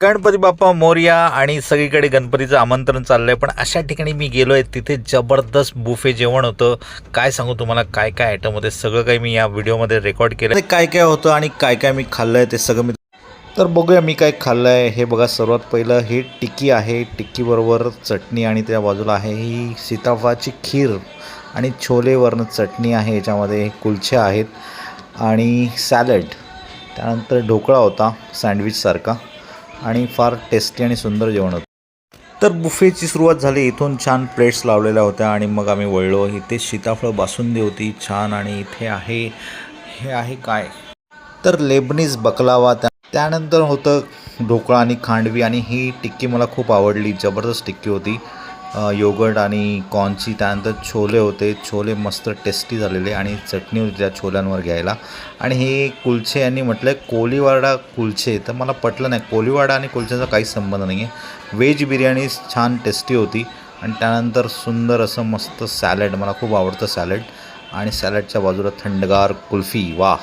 गणपती बाप्पा मोर्या आणि सगळीकडे गणपतीचं आमंत्रण चाललंय. पण अशा ठिकाणी मी गेलो आहे तिथे जबरदस्त बुफे जेवण होतं. काय सांगू तुम्हाला काय काय आयटम होते सगळं काही मी या व्हिडिओमध्ये रेकॉर्ड केलं काय काय होतं आणि काय काय मी खाल्लंय ते सगळं मी तर बघूया मी काय खाल्लं आहे हे बघा सर्वात पहिलं हे टिक्की आहे. टिक्कीबरोबर चटणी आणि त्या बाजूला आहे ही सीताफळाची खीर. आणि छोलेवरनं चटणी आहे याच्यामध्ये कुलचे आहेत. आणि सॅलड. त्यानंतर ढोकळा होता सँडविचसारखा आणि फार टेस्टी आणि सुंदर जेवण होतं. तर बुफेची सुरुवात झाली. इथून छान प्लेट्स लावलेल्या होत्या आणि मग आम्ही वळलो. इथे सीताफळ बासुंदी होती. छान आणि इथे आहे. हे आहे काय? तर लेबनीज बकलावा त्या त्यानंतर होतं ढोकळा आणि खांडवी आणि ही टिक्की मला खूप आवडली. जबरदस्त टिक्की होती. योगर्ट आणि कॉर्नची त्यानंतर छोले होते. छोले मस्त टेस्टी झालेले आणि चटणी होती त्या छोल्यांवर घ्यायला. आणि हे कुलचे यांनी म्हटलं आहे कोलीवाडा कुलचे. तर मला पटलं नाही कोलीवाडा आणि कुलचेचा काहीच संबंध नाही आहे व्हेज बिर्याणी छान टेस्टी होती. आणि त्यानंतर सुंदर असं मस्त सॅलड मला खूप आवडतं सॅलड आणि सॅलडच्या बाजूला थंडगार कुल्फी वा